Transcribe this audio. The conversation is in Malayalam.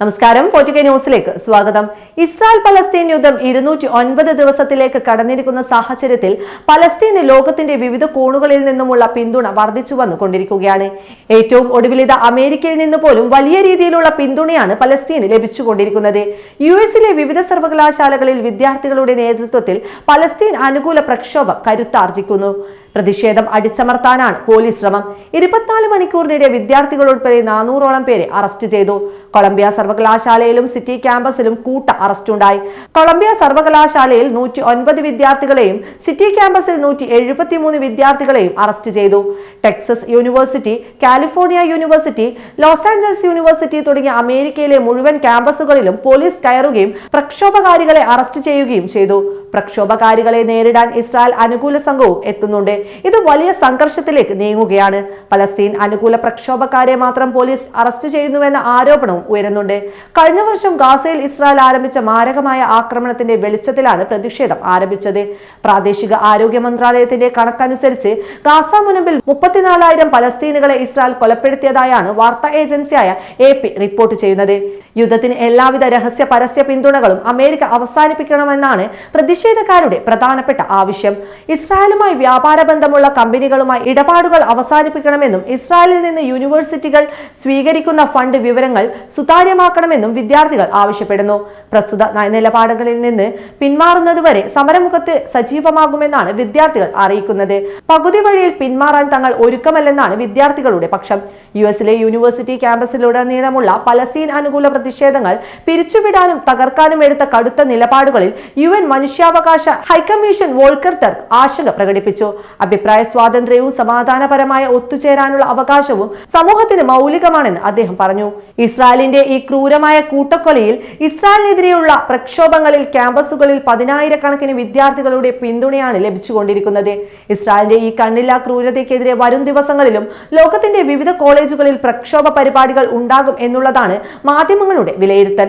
നമസ്കാരം. ഫോർട്ടി ന്യൂസിലേക്ക് സ്വാഗതം. ഇസ്രായേൽ പലസ്തീൻ യുദ്ധം ഇരുന്നൂറ്റി ഒൻപത് ദിവസത്തിലേക്ക് കടന്നിരിക്കുന്ന സാഹചര്യത്തിൽ പലസ്തീന് ലോകത്തിന്റെ വിവിധ കോണുകളിൽ നിന്നുമുള്ള പിന്തുണ വർദ്ധിച്ചു വന്നുകൊണ്ടിരിക്കുകയാണ്. ഏറ്റവും ഒടുവിലിത അമേരിക്കയിൽ നിന്ന് പോലും വലിയ രീതിയിലുള്ള പിന്തുണയാണ് പലസ്തീന് ലഭിച്ചുകൊണ്ടിരിക്കുന്നത്. യു എസിലെ വിവിധ സർവകലാശാലകളിൽ വിദ്യാർത്ഥികളുടെ നേതൃത്വത്തിൽ പലസ്തീൻ അനുകൂല പ്രക്ഷോഭം കരുത്താർജിക്കുന്നു. പ്രതിഷേധം അടിച്ചമർത്താനാണ് പോലീസ് ശ്രമം. ഇരുപത്തിനാല് മണിക്കൂറിനിടെ വിദ്യാർത്ഥികൾ ഉൾപ്പെടെ നാനൂറോളം പേരെ അറസ്റ്റ് ചെയ്തു. കൊളംബിയ സർവകലാശാലയിലും സിറ്റി ക്യാമ്പസിലും കൂട്ട അറസ്റ്റുണ്ടായി. കൊളംബിയ സർവകലാശാലയിൽ നൂറ്റി ഒൻപത് വിദ്യാർത്ഥികളെയും സിറ്റി ക്യാമ്പസിൽ നൂറ്റി എഴുപത്തിമൂന്ന് വിദ്യാർത്ഥികളെയും അറസ്റ്റ് ചെയ്തു. Texas university California university Los Angeles university തുടങ്ങിയ അമേരിക്കയിലെ മുഴുവൻ ക്യാമ്പസുകളിലും പോലീസ് കയറുകയും പ്രക്ഷോഭകാരികളെ അറസ്റ്റ് ചെയ്യുകയും ചെയ്തു. പ്രക്ഷോഭകാരികളെ നേരിടാൻ ഇസ്രായേൽ അനുകൂല സംഘവും എത്തുന്നുണ്ട്. ഇത് വലിയ സംഘർഷത്തിലേക്ക് നീങ്ങുകയാണ്. പലസ്തീൻ അനുകൂല പ്രക്ഷോഭക്കാരെ മാത്രം പോലീസ് അറസ്റ്റ് ചെയ്യുന്നുവെന്ന ആരോപണവും ഉയരുന്നുണ്ട്. കഴിഞ്ഞ വർഷം ഗാസയിൽ ഇസ്രായേൽ ആരംഭിച്ച മാരകമായ ആക്രമണത്തിന്റെ വെളിച്ചത്തിലാണ് പ്രതിഷേധം ആരംഭിച്ചത്. പ്രാദേശിക ആരോഗ്യ മന്ത്രാലയത്തിന്റെ കണക്കനുസരിച്ച് ഗാസ മുനമ്പിൽ മുപ്പത്തിനാലായിരം പലസ്തീനുകളെ ഇസ്രായേൽ കൊലപ്പെടുത്തിയതായാണ് വാർത്താ ഏജൻസിയായ എ റിപ്പോർട്ട് ചെയ്യുന്നത്. യുദ്ധത്തിന് എല്ലാവിധ രഹസ്യ പരസ്യ പിന്തുണകളും അമേരിക്ക അവസാനിപ്പിക്കണമെന്നാണ് പ്രതിഷേധക്കാരുടെ പ്രധാനപ്പെട്ട ആവശ്യം. ഇസ്രായേലുമായി വ്യാപാര ബന്ധമുള്ള കമ്പനികളുമായി ഇടപാടുകൾ അവസാനിപ്പിക്കണമെന്നും ഇസ്രായേലിൽ നിന്ന് യൂണിവേഴ്സിറ്റികൾ സ്വീകരിക്കുന്ന ഫണ്ട് വിവരങ്ങൾ സുതാര്യമാക്കണമെന്നും വിദ്യാർത്ഥികൾ ആവശ്യപ്പെടുന്നു. പ്രസ്തുത നയനിലപാടുകളിൽ നിന്ന് പിന്മാറുന്നതുവരെ സമരമുഖത്ത് സജീവമാകുമെന്നാണ് വിദ്യാർത്ഥികൾ അറിയിക്കുന്നത്. പകുതി വഴിയിൽ പിന്മാറാൻ തങ്ങൾ ഒരുക്കമല്ലെന്നാണ് വിദ്യാർത്ഥികളുടെ പക്ഷം. യു എസിലെ യൂണിവേഴ്സിറ്റി ക്യാമ്പസിലുടനീളമുള്ള പലസ്തീൻ അനുകൂല പ്രതിഷേധങ്ങൾ പിരിച്ചുവിടാനും തകർക്കാനും എടുത്ത കടുത്ത നിലപാടുകളിൽ യു എൻ മനുഷ്യാവകാശ ഹൈക്കമ്മീഷൻ വോൾക്കർ ടർക്ക് ആശങ്ക പ്രകടിപ്പിച്ചു. അഭിപ്രായ സ്വാതന്ത്ര്യവും സമാധാനപരമായ ഒത്തുചേരാനുള്ള അവകാശവും സമൂഹത്തിന് മൗലികമാണെന്ന് അദ്ദേഹം പറഞ്ഞു. ഇസ്രായേലിന്റെ ഈ ക്രൂരമായ കൂട്ടക്കൊലയിൽ ഇസ്രായേലിനെതിരെയുള്ള പ്രക്ഷോഭങ്ങളിൽ ക്യാമ്പസുകളിൽ പതിനായിരക്കണക്കിന് വിദ്യാർത്ഥികളുടെ പിന്തുണയാണ് ലഭിച്ചുകൊണ്ടിരിക്കുന്നത്. ഇസ്രായേലിന്റെ ഈ കണ്ണില്ലാ ക്രൂരതയ്ക്കെതിരെ വരും ദിവസങ്ങളിലും ലോകത്തിന്റെ വിവിധ കോളേജുകളിൽ പ്രക്ഷോഭ പരിപാടികൾ ഉണ്ടാകും എന്നുള്ളതാണ് മാധ്യമങ്ങളുടെ വിലയിരുത്തൽ.